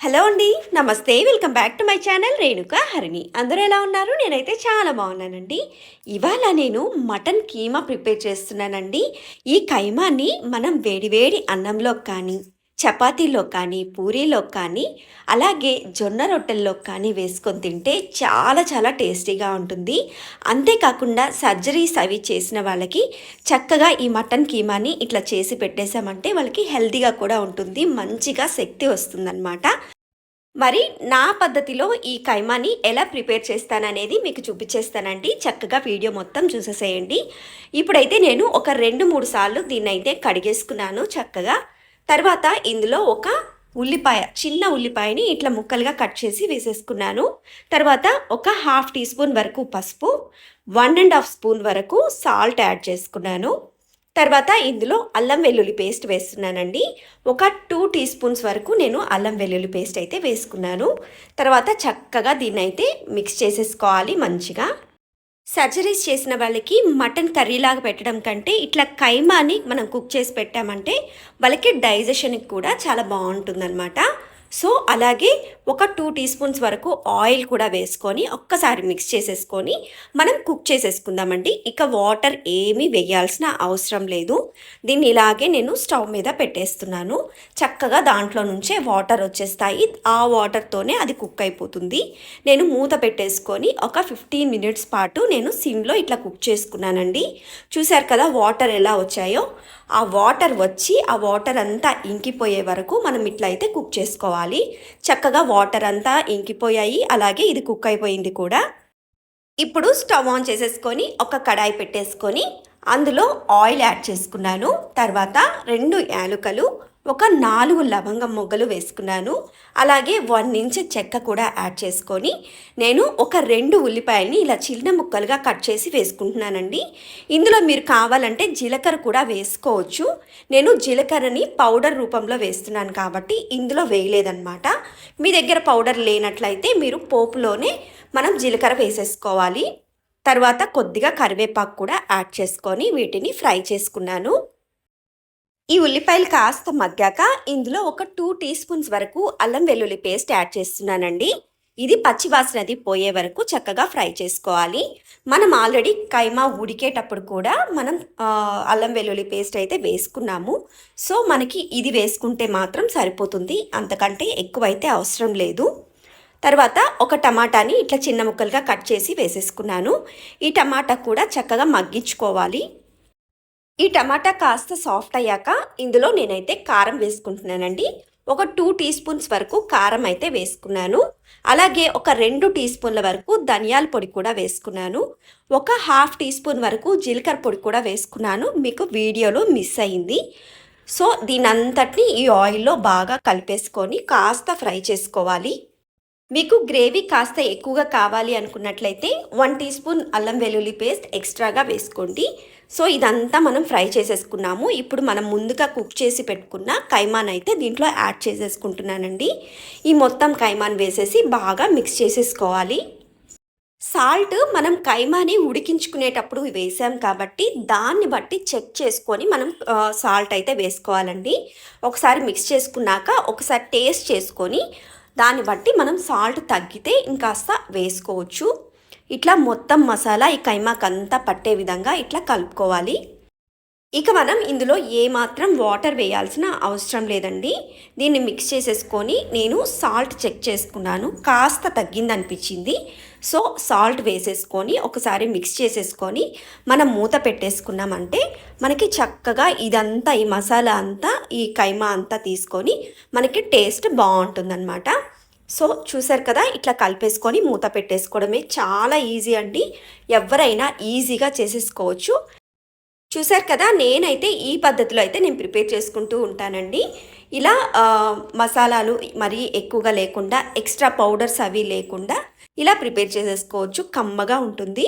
Hello అండి నమస్తే. Welcome back to my channel Renuka Harini. అందరూ ఎలా ఉన్నారు? నేనైతే చాలా బాగున్నానండి. ఇవాళ నేను మటన్ కీమా ప్రిపేర్ చేస్తున్నానండి. ఈ కైమాని మనం వేడివేడి అన్నంలో కానీ చపాతీలో కానీ పూరీలో కానీ అలాగే జొన్న రొట్టెల్లో కానీ వేసుకొని తింటే చాలా చాలా టేస్టీగా ఉంటుంది. అంతేకాకుండా సర్జరీస్ అవి చేసిన వాళ్ళకి చక్కగా ఈ మటన్ కీమాని ఇట్లా చేసి పెట్టేశామంటే వాళ్ళకి హెల్తీగా కూడా ఉంటుంది మంచిగా శక్తి వస్తుందన్నమాట. మరి నా పద్ధతిలో ఈ కైమాని ఎలా ప్రిపేర్ చేస్తాననేది మీకు చూపించేస్తానండి. చక్కగా వీడియో మొత్తం చూసేసేయండి. ఇప్పుడైతే నేను ఒక రెండు మూడు సార్లు దీన్ని అయితే కడిగేసుకున్నాను చక్కగా. తర్వాత ఇందులో ఒక ఉల్లిపాయ చిన్న ఉల్లిపాయని ఇట్లా ముక్కలుగా కట్ చేసి వేసేసుకున్నాను. తర్వాత ఒక హాఫ్ టీ స్పూన్ వరకు పసుపు వన్ అండ్ హాఫ్ స్పూన్ వరకు సాల్ట్ యాడ్ చేసుకున్నాను. తర్వాత ఇందులో అల్లం వెల్లుల్లి పేస్ట్ వేస్తున్నానండి. ఒక టూ టీ స్పూన్స్ వరకు నేను అల్లం వెల్లుల్లి పేస్ట్ అయితే వేసుకున్నాను. తర్వాత చక్కగా దీన్ని అయితే మిక్స్ చేసేసుకోవాలి మంచిగా. సర్జరీస్ చేసిన వాళ్ళకి మటన్ కర్రీలాగా పెట్టడం కంటే ఇట్లా కైమాని మనం కుక్ చేసి పెట్టామంటే వాళ్ళకి డైజెషన్కి కూడా చాలా బాగుంటుందన్నమాట. సో అలాగే ఒక టూ టీ స్పూన్స్ వరకు ఆయిల్ కూడా వేసుకొని ఒక్కసారి మిక్స్ చేసేసుకొని మనం కుక్ చేసేసుకుందామండి. ఇక వాటర్ ఏమీ వేయాల్సిన అవసరం లేదు. దీన్ని ఇలాగే నేను స్టవ్ మీద పెట్టేస్తున్నాను. చక్కగా దాంట్లో నుంచే వాటర్ వచ్చేస్తాయి. ఆ వాటర్తోనే అది కుక్ అయిపోతుంది. నేను మూత పెట్టేసుకొని ఒక ఫిఫ్టీన్ మినిట్స్ పాటు నేను సిమ్లో ఇట్లా కుక్ చేసుకున్నానండి. చూశారు కదా వాటర్ ఎలా వచ్చాయో? ఆ వాటర్ వచ్చి ఆ వాటర్ అంతా ఇంకిపోయే వరకు మనం ఇట్లా అయితే కుక్ చేసుకోవాలి. చక్కగా వాటర్ అంతా ఇంకిపోయాయి. అలాగే ఇది కుక్ అయిపోయింది కూడా. ఇప్పుడు స్టవ్ ఆన్ చేసేసుకొని ఒక కడాయి పెట్టేసుకొని అందులో ఆయిల్ యాడ్ చేసుకున్నాను. తర్వాత రెండు యాలుకలు ఒక నాలుగు లవంగం మొగ్గలు వేసుకున్నాను. అలాగే వన్ ఇంచ్ చెక్క కూడా యాడ్ చేసుకొని నేను ఒక రెండు ఉల్లిపాయల్ని ఇలా చిన్న ముక్కలుగా కట్ చేసి వేసుకుంటున్నానండి. ఇందులో మీరు కావాలంటే జీలకర్ర కూడా వేసుకోవచ్చు. నేను జీలకర్రని పౌడర్ రూపంలో వేస్తున్నాను కాబట్టి ఇందులో వేయలేదన్నమాట. మీ దగ్గర పౌడర్ లేనట్లయితే మీరు పోపులోనే మనం జీలకర్ర వేసేసుకోవాలి. తర్వాత కొద్దిగా కరివేపాకు కూడా యాడ్ చేసుకొని వీటిని ఫ్రై చేసుకున్నాను. ఈ ఉల్లిపాయలు కాస్త మగ్గాక ఇందులో ఒక టూ టీ స్పూన్స్ వరకు అల్లం వెల్లుల్లి పేస్ట్ యాడ్ చేస్తున్నానండి. ఇది పచ్చివాసనది పోయే వరకు చక్కగా ఫ్రై చేసుకోవాలి. మనం ఆల్రెడీ కైమా ఉడికేటప్పుడు కూడా మనం అల్లం వెల్లుల్లి పేస్ట్ అయితే వేసుకున్నాము. సో మనకి ఇది వేసుకుంటే మాత్రం సరిపోతుంది. అంతకంటే ఎక్కువైతే అవసరం లేదు. తర్వాత ఒక టమాటాని ఇట్లా చిన్న ముక్కలుగా కట్ చేసి వేసేసుకున్నాను. ఈ టమాటా కూడా చక్కగా మగ్గించుకోవాలి. ఈ టమాటా కాస్త సాఫ్ట్ అయ్యాక ఇందులో నేనైతే కారం వేసుకుంటున్నానండి. ఒక టూ టీ స్పూన్స్ వరకు కారం అయితే వేసుకున్నాను. అలాగే ఒక రెండు టీ స్పూన్ల వరకు ధనియాల పొడి కూడా వేసుకున్నాను. ఒక హాఫ్ టీ స్పూన్ వరకు జీలకర్ర పొడి కూడా వేసుకున్నాను. మీకు వీడియోలో మిస్ అయింది. సో దీనంతటిని ఈ ఆయిల్లో బాగా కలిపేసుకొని కాస్త ఫ్రై చేసుకోవాలి. మీకు గ్రేవీ కాస్త ఎక్కువగా కావాలి అనుకున్నట్లయితే వన్ టీ స్పూన్ అల్లం వెల్లుల్లి పేస్ట్ ఎక్స్ట్రాగా వేసుకోండి. సో ఇదంతా మనం ఫ్రై చేసేసుకున్నాము. ఇప్పుడు మనం ముందుగా కుక్ చేసి పెట్టుకున్న కైమాన్ అయితే దీంట్లో యాడ్ చేసేసుకుంటున్నానండి. ఈ మొత్తం కైమాన్ వేసేసి బాగా మిక్స్ చేసేసుకోవాలి. సాల్ట్ మనం కైమాని ఉడికించుకునేటప్పుడు వేసాం కాబట్టి దాన్ని బట్టి చెక్ చేసుకొని మనం సాల్ట్ అయితే వేసుకోవాలండి. ఒకసారి మిక్స్ చేసుకున్నాక ఒకసారి టేస్ట్ చేసుకొని దాన్ని బట్టి మనం సాల్ట్ తగ్గితే ఇంకాస్త వేసుకోవచ్చు. ఇట్లా మొత్తం మసాలా ఈ కైమాక్ అంతా పట్టే విధంగా ఇట్లా కలుపుకోవాలి. ఇక మనం ఇందులో ఏమాత్రం వాటర్ వేయాల్సిన అవసరం లేదండి. దీన్ని మిక్స్ చేసేసుకొని నేను సాల్ట్ చెక్ చేసుకున్నాను. కాస్త తగ్గింది అనిపించింది సో సాల్ట్ వేసేసుకొని ఒకసారి మిక్స్ చేసేసుకొని మనం మూత పెట్టేసుకున్నామంటే మనకి చక్కగా ఇదంతా ఈ మసాలా అంతా ఈ కైమా అంతా తీసుకొని మనకి టేస్ట్ బాగుంటుందన్నమాట. సో చూసారు కదా ఇట్లా కలిపేసుకొని మూత పెట్టేసుకోవడమే చాలా ఈజీ అండి. ఎవరైనా ఈజీగా చేసేసుకోవచ్చు. చూసారు కదా నేనైతే ఈ పద్ధతిలో అయితే నేను ప్రిపేర్ చేసుకుంటూ ఉంటానండి. ఇలా మసాలాలు మరీ ఎక్కువగా లేకుండా ఎక్స్ట్రా పౌడర్స్ అవి లేకుండా ఇలా ప్రిపేర్ చేసేసుకోవచ్చు. కమ్మగా ఉంటుంది.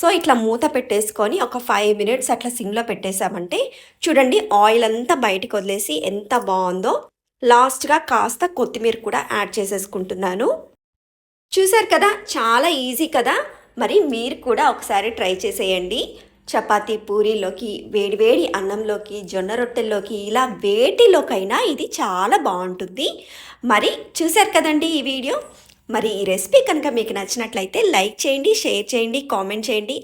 సో ఇట్లా మూత పెట్టేసుకొని ఒక ఫైవ్ మినిట్స్ అట్లా సిమ్లో పెట్టేసామంటే చూడండి ఆయిల్ అంతా బయటకు వదిలేసి ఎంత బాగుందో లాస్ట్గా కాస్త కొత్తిమీర కూడా యాడ్ చేసేసుకుంటున్నాను. చూసారు కదా చాలా ఈజీ కదా? మరి మీరు కూడా ఒకసారి ట్రై చేసేయండి. చపాతీ పూరీలోకి వేడివేడి అన్నంలోకి జొన్న రొట్టెల్లోకి ఇలా వేటిలోకైనా ఇది చాలా బాగుంటుంది. మరి చూశారు కదండి ఈ వీడియో? మరి ఈ రెసిపీ కనుక మీకు నచ్చినట్లయితే లైక్ చేయండి షేర్ చేయండి కామెంట్ చేయండి.